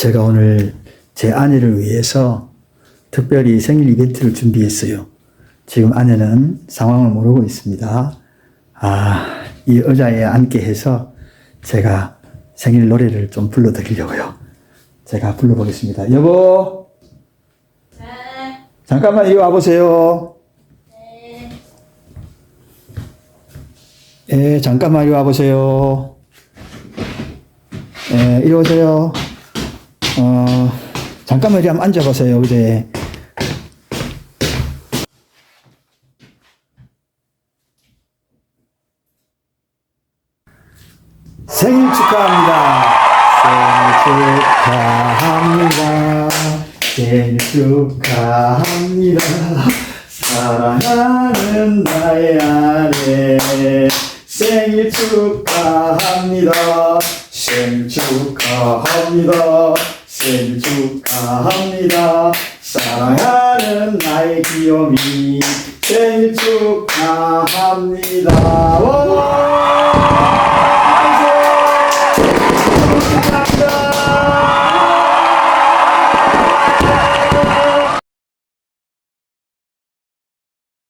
제가 오늘 제 아내를 위해서 특별히 생일 이벤트를 준비했어요. 지금 아내는 상황을 모르고 있습니다. 아, 이 의자에 앉게 해서 제가 생일 노래를 좀 불러드리려고요. 제가 불러보겠습니다. 여보, 네. 잠깐만 이리 와보세요. 네. 예, 잠깐만 이리 와보세요. 예, 이리 오세요. 어, 잠깐만 이리 한번 앉아보세요, 의자에. 생일 축하합니다. 생일 축하합니다. 생일 축하합니다. 사랑하는 나의 아내 생일 축하합니다. 생일 축하합니다. 생일 축하합니다. 사랑하는 나의 귀요미 생일 축하합니다. 와!